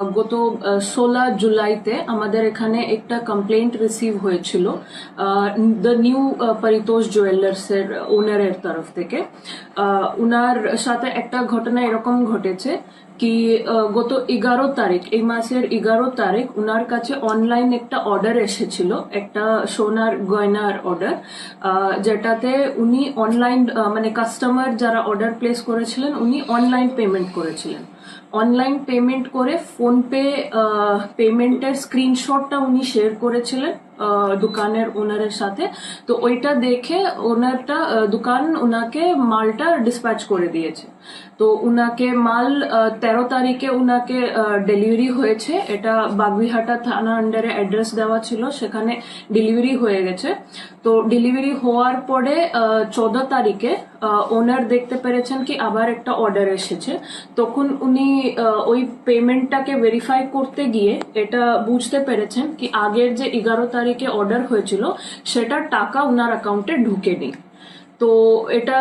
গত ষোলো জুলাইতে আমাদের এখানে একটা কমপ্লেন্ট রিসিভ হয়েছিল দ্য নিউ পরিতোষ জুয়েলার্স এর ওনারের তরফ থেকে। উনার সাথে একটা ঘটনা এরকম ঘটেছে কি গত এগারো তারিখ, এই মাসের এগারো তারিখ উনার কাছে অনলাইন একটা অর্ডার এসেছিল, একটা সোনার গয়নার অর্ডার যেটাতে উনি অনলাইন মানে কাস্টমার যারা অর্ডার প্লেস করেছিলেন, উনি অনলাইন পেমেন্ট করেছিলেন। অনলাইন পেমেন্ট করে ফোনপে পেমেন্টের স্ক্রিনশটটা উনি শেয়ার করেছিলেন। দোকানের ওনারের সাথে। তো ওইটা দেখে ওনারটা দোকান ওনাকে মালটা ডিসপ্যাচ করে দিয়েছে। তো উনাকে মাল তেরো তারিখে উনাকে ডেলিভারি হয়েছে। এটা বাগবিহাটা থানা আন্ডারে অ্যাড্রেস দেওয়া ছিল, সেখানে ডেলিভারি হয়ে গেছে। তো ডেলিভারি হওয়ার পরে চোদ্দ তারিখে ওনার দেখতে পেরেছেন কি আবার একটা অর্ডার এসেছে। তখন উনি ওই পেমেন্টটাকে ভেরিফাই করতে গিয়ে এটা বুঝতে পেরেছেন কি আগের যে এগারো তারিখে অর্ডার হয়েছিল সেটার টাকা ওনার অ্যাকাউন্টে ঢুকেনি। তো এটা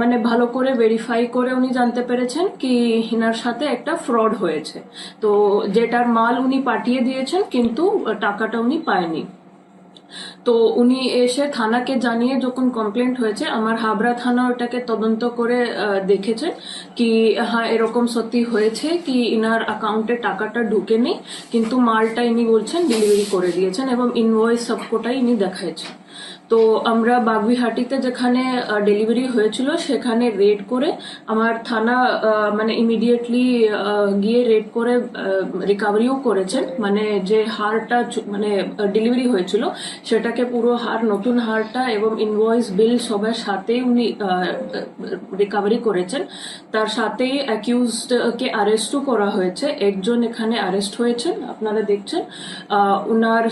মানে ভালো করে ভেরিফাই করে উনি জানতে পেরেছেন কি হিনার সাথে একটা ফ্রড হয়েছে। তো যেটার মাল উনি পাঠিয়ে দিয়েছেন, কিন্তু টাকাটা উনি পায়নি। তো উনি এসে থানাকে জানিয়ে যখন কমপ্লেন্ট হয়েছে, আমার হাবরা থানা ওটাকে তদন্ত করে দেখেছে কি হ্যাঁ এরকম সত্যি হয়েছে কি ইনার অ্যাকাউন্টে টাকাটা ঢুকেনি, কিন্তু মালটা ইনি বলছেন ডেলিভারি করে দিয়েছেন এবং ইনভয়েস সবকটাই ইনি দেখাইছেন। তো আমরা বাগবিহাটিতে যেখানে ডেলিভারি হয়েছিল, সেখানে রেড করে আমার থানা মানে ইমিডিয়েটলি গিয়ে রেড করে রিকাভারিও করেছেন। মানে যে হারটা মানে ডেলিভারি হয়েছিল, সেটাকে পুরো হার, নতুন হারটা এবং ইনভয়েস বিল সবার সাথেই উনি রিকাভারি করেছেন। তার সাথেই অ্যাকিউজড কে অ্যারেস্টও করা হয়েছে। একজন এখানে অ্যারেস্ট হয়েছেন, আপনারা দেখছেন। উনার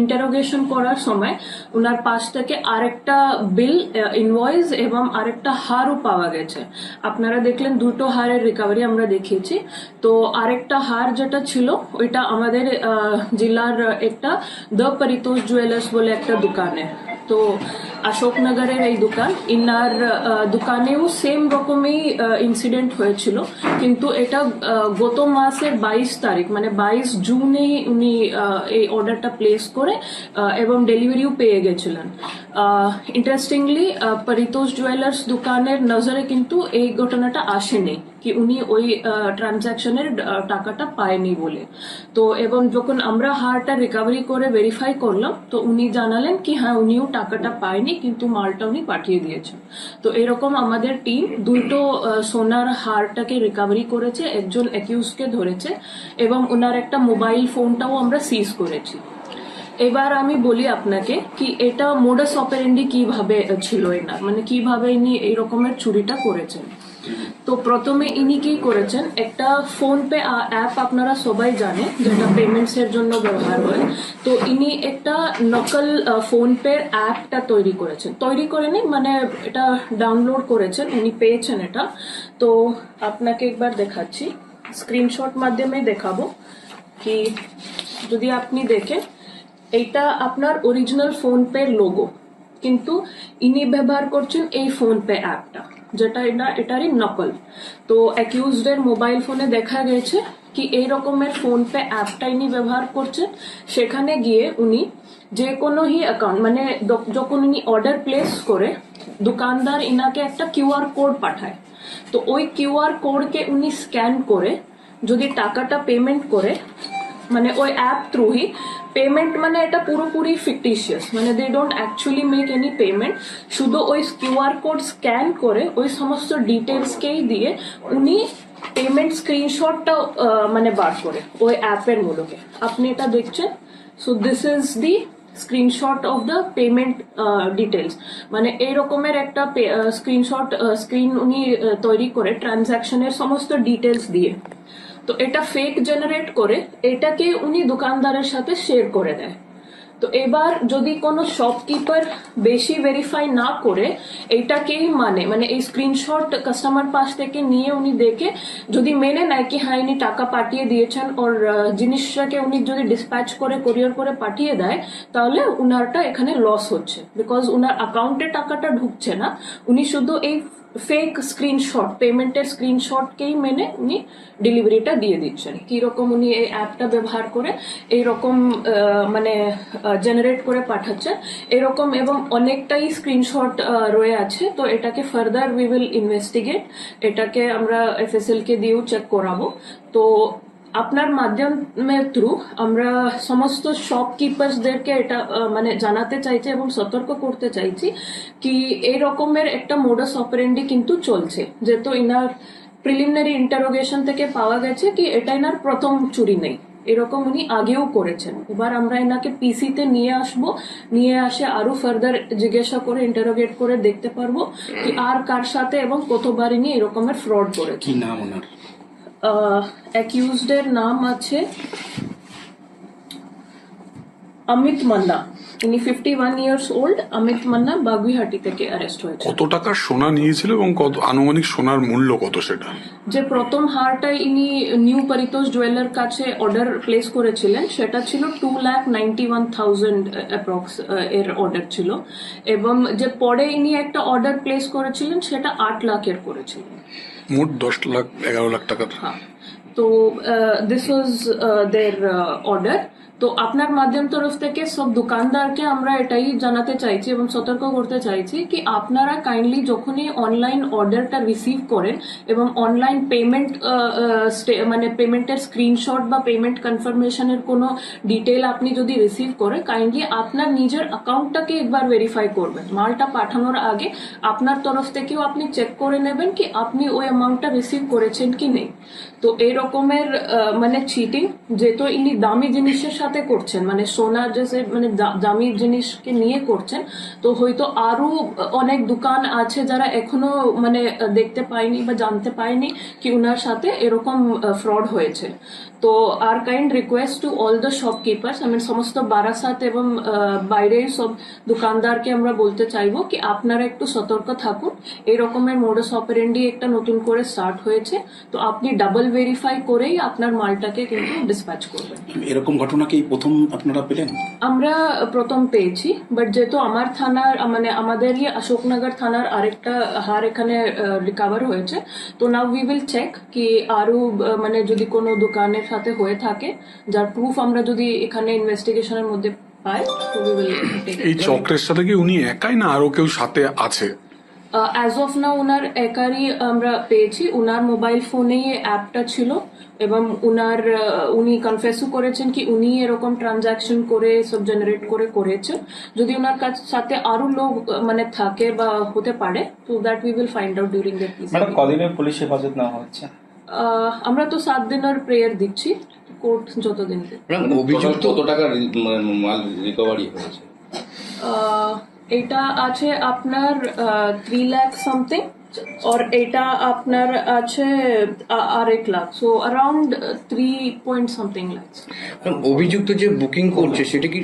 ইন্টারোগেশন করার সময় ওনার পাশ থেকে আরেকটা বিল ইনভয়েস এবং আরেকটা হারও পাওয়া গেছে। আপনারা দেখলেন দুটো হারের রিকভারি আমরা দেখিয়েছি। তো আরেকটা হার যেটা ছিল, ওইটা আমাদের জেলার একটা দ্য পরিতোষ জুয়েলার্স বলে একটা দোকানে। তো অশোকনগরের এই দোকান ইনার দোকানেও সেম রকমই ইনসিডেন্ট হয়েছিল। কিন্তু এটা গত মাসের বাইশ তারিখ মানে বাইশ জুনেই উনি এই অর্ডারটা প্লেস করে এবং ডেলিভারিও পেয়ে গেছিলেন। ইন্টারেস্টিংলি পরিতোষ জুয়েলার্স দোকানের নজরে কিন্তু এই ঘটনাটা আসেনি। কি উনি ওই ট্রানজাকশনের টাকাটা পায়নি বলে। তো এবং যখন আমরা হারটা রিকভারি করে ভেরিফাই করলাম, তো উনি জানালেন কি হ্যাঁ উনিও টাকাটা পায়নি, কিন্তু মালটা উনি পাঠিয়ে দিয়েছেন। তো এরকম আমাদের টিম দুটো সোনার হারটাকে রিকভারি করেছে, একজন অ্যাকিউজকে ধরেছে, এবং ওনার একটা মোবাইল ফোনটাও আমরা সিজ করেছি। এবার আমি বলি আপনাকে কি, এটা মোডাস অপারেন্ডি কীভাবে ছিল এনার? মানে কীভাবে ইনি এই রকমের চুরিটা করেছেন? তো প্রথমে ইনি কি করেছেন, একটা ফোন পে অ্যাপ আপনারা সবাই জানে যেটা পেমেন্টস এর জন্য ব্যবহার হয়। তো ইনি একটা নকল ফোন পে অ্যাপটা তৈরি করেছেন। তৈরি করেনি মানে এটা ডাউনলোড করেছেন, উনি পেয়েছেন এটা। তো আপনাকে একবার দেখাচ্ছি স্ক্রিনশট মাধ্যমে দেখাবো কি, যদি আপনি দেখেন, এইটা আপনার অরিজিনাল ফোন পে লোগো কিন্তু ইনি ব্যবহার করছেন এই ফোন পে অ্যাপটা যেটা এটা, এটারই নকল তো অ্যাকিউজডের মোবাইল ফোনে দেখা গেছে কি এই রকমের ফোন পে অ্যাপটা ইনি ব্যবহার করছেন সেখানে গিয়ে উনি যে কোনো হি অ্যাকাউন্ট মানে যখন উনি অর্ডার প্লেস করে, দোকানদার ইনাকে একটা কিউআর কোড পাঠায়। তো ওই কিউআর কোডকে উনি স্ক্যান করে, যদি টাকাটা পেমেন্ট করে মানে ওই অ্যাপ থ্রুই পেমেন্ট মানে এটা পুরোপুরি ফিকটিশিয়াস মানে they don't actually make any payment শুধু ওই কিউআর কোড স্ক্যান করে ওই সমস্ত ডিটেলসকেই দিয়ে উনি পেমেন্ট স্ক্রিনশটটা মানে বার করে ওই অ্যাপের মূলকে। আপনি এটা দেখছেন? So this is the screenshot of the payment details মানে এই রকমের একটা স্ক্রিনশট স্ক্রিন উনি তৈরি করে ট্রানজাকশনের সমস্ত ডিটেলস দিয়ে। তো এটা ফেক জেনারেট করে এটাকে উনি দোকানদারের সাথে শেয়ার করে দেয়। তো এবার যদি কোনো শপকিপার বেশি ভেরিফাই না করে এইটাকেই মানে মানে এই স্ক্রিনশট কাস্টমার পাশ থেকে নিয়ে উনি দেখে যদি মেনে নেয় কি হ্যাঁ ইনি টাকা পাঠিয়ে দিয়েছেন ওর জিনিসটাকে উনি যদি ডিসপ্যাচ করে কোরিয়ার করে পাঠিয়ে দেয়, তাহলে উনারটা এখানে লস হচ্ছে। বিকজ উনার অ্যাকাউন্টে টাকাটা ঢুকছে না। উনি শুধু এই ফেক স্ক্রিনশট পেমেন্টের স্ক্রিনশটকেই মেনে উনি ডেলিভারিটা দিয়ে দিচ্ছেন কীরকম উনি এই অ্যাপটা ব্যবহার করে এইরকম মানে জেনারেট করে পাঠাচ্ছেন এরকম এবং অনেকটাই স্ক্রিনশট রয়ে আছে তো এটাকে ফার্দার উই উইল ইনভেস্টিগেট এটাকে আমরা এফএসএল কে দিয়েও চেক করাবো তো আপনার মাধ্যমের থ্রু আমরা সমস্ত শপকিপার্সদেরকে এটা মানে জানাতে চাইছি এবং সতর্ক করতে চাইছি কি এই রকমের একটা মোডাস অপারেন্ডি কিন্তু চলছে। যেহেতু ইনার প্রিলিমিনারি ইন্টারোগেশন থেকে পাওয়া গেছে কি এটা ইনার প্রথম চুরি নেই। এরকম উনি আগেও করেছেন। এবার আমরা এনাকে পিসিতে নিয়ে আসব, নিয়ে আসে আরও ফার্দার জিজ্ঞাসা করে ইন্টারোগেট করে দেখতে পারব কি আর কার সাথে এবং কতবার ইনি এরকমের ফ্রড করেছে। কি নাম ওনার? অ্যাকিউজড এর নাম আছে অমিত মান্না ইনি fifty one years old Amit Manna Baguiati থেকে অ্যারেস্ট হয়েছে কত টাকার সোনা নিয়েছিল এবং কত আনুমানিক সোনার মূল্য কত সেটা? যে প্রথম হারটা ইনি নিউ পরিতোষ জুয়েলার কাছে অর্ডার প্লেস করেছিলেন সেটা ছিল two lakh ninety one thousand approx এর অর্ডার ছিল। এবং যে পরে ইনি একটা অর্ডার প্লেস করেছিলেন সেটা আট লাখের করেছিলেন। মোট দশ লাখ এগারো লাখ টাকা হ্যাঁ। তো দিস ওয়াজ দের অর্ডার তো আপনার মাধ্যম তরফ থেকে সব দোকানদারকে আমরা এটাই জানাতে চাইছি এবং সতর্ক করতে চাইছি কি আপনারা কাইন্ডলি যখনই অনলাইন অর্ডারটা রিসিভ করেন এবং অনলাইন পেমেন্ট মানে পেমেন্টের স্ক্রিনশট বা পেমেন্ট কনফার্মেশনের কোনো ডিটেল আপনি যদি রিসিভ করেন কাইন্ডলি আপনার নিজের অ্যাকাউন্টটাকে একবার ভেরিফাই করবেন। মালটা পাঠানোর আগে আপনার তরফ থেকেও আপনি চেক করে নেবেন কি আপনি ওই অ্যামাউন্টটা রিসিভ করেছেন কি নেই। তো এই রকমের মানে চিটিং যেহেতু ইনি দামি জিনিসের সাথে করছেন মানে সোনা যে মানে দামি জিনিসকে নিয়ে করছেন, তো হয়তো আরও অনেক দোকান আছে যারা এখনও মানে দেখতে পায়নি বা জানতে পায়নি কি উনার সাথে এরকম ফ্রড হয়েছে। তো আর kind request to all the shopkeepers আমি সমস্ত বারাসাত এবং বাইরের সব দোকানদারকে আমরা বলতে চাইব কি আপনারা একটু সতর্ক থাকুন। এই রকমের মোডাস অপারেন্ডি একটা নতুন করে স্টার্ট হয়েছে, তো আপনি ডাবল ভেরিফাই করেই আপনার মালটাকে কিন্তু ডিসপ্যাচ করবেন। এরকম ঘটনা কি প্রথম আপনারা পেলেন? আমরা প্রথম পেয়েছি বাট যেহেতু আমার থানার মানে আমাদেরই অশোকনগর থানার আরেকটা হার এখানে রিকাভার হয়েছে তো নাও উই উইল চেক কি আরও মানে যদি কোনো দোকানের সাথে হয়ে থাকে যার প্রুফ আমরা যদি এখানে ইনভেস্টিগেশনের মধ্যে পাই তো উই উইল এই চক্রের সাথে কি উনি একাই না আরও কেউ সাথে আছে? অ্যাজ অফ না ওনার একারই আমরা পেয়েছি। ওনার মোবাইল ফোনেই এই অ্যাপটা ছিল এবং উনার উনি কনফেসও করেছেন কি উনি এরকম ট্রানজাকশন করে সব জেনারেট করে করেছেন যদি ওনার কাছ- সাথে আরও লোক মানে থাকে বা হতে পারে তো that we will find out during the madam কদিনের পুলিশ হেফাজত নেওয়া হচ্ছে? আমরা তো সাত দিনের প্রেয়ার দিচ্ছি কোর্ট যতদিন। অভিযুক্ত কত টাকা মানে মাল রিকভারি হয়েছে? আহ, এটা আছে আপনার থ্রি লাখ সামথিং আর এটা আপনার আছে আরেক lakh so around three point something lakh অভিযুক্ত যে বুকিং করছে সেটা কি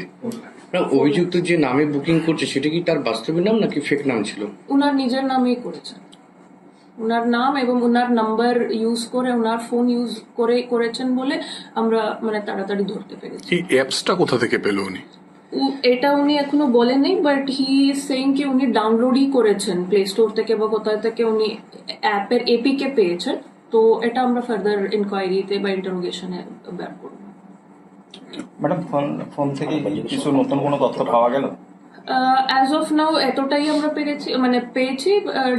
অভিযুক্ত যে নামে বুকিং করছে সেটা কি তার বাস্তবের নাম নাকি ফেক নাম ছিল? উনার নিজের নামেই করেছেন উনার নাম এবং উনার নাম্বার ইউজ করে উনার ফোন ইউজ করে করেছেন বলে আমরা মানে তাড়াতাড়ি ধরতে পেরেছি। এই অ্যাপসটা কোথা থেকে পেল উনি? এটা উনি এখনও বলেননি বাট হি সেইং কি উনি ডাউনলোডই করেছেন প্লে স্টোর থেকে বা কোথায় থেকে উনি অ্যাপের এপিকে পেয়েছেন। তো এটা আমরা ফার্দার ইনকোয়ারিতে বা ইন্টারোগেশনে বের করব। ম্যাডাম ফোন ফোন থেকে কিছু নতুন কোনো তথ্য পাওয়া গেল? অ্যাজ অফ নাও এতটাই আমরা পেরেছি মানে পেয়েছি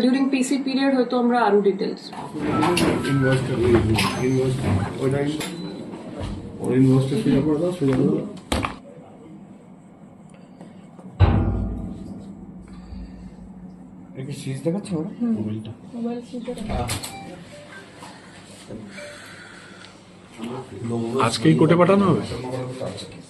ডিউরিং পিসি পিরিয়ড হয়তো আমরা আরও ডিটেলস ইনভয়েসটা ইনভয়েসটা দাও সোজা করে দাও সিরিজ দেখাচ্ছে ওরা? মোবাইলটা আজকেই কোর্টে পাঠানো হবে?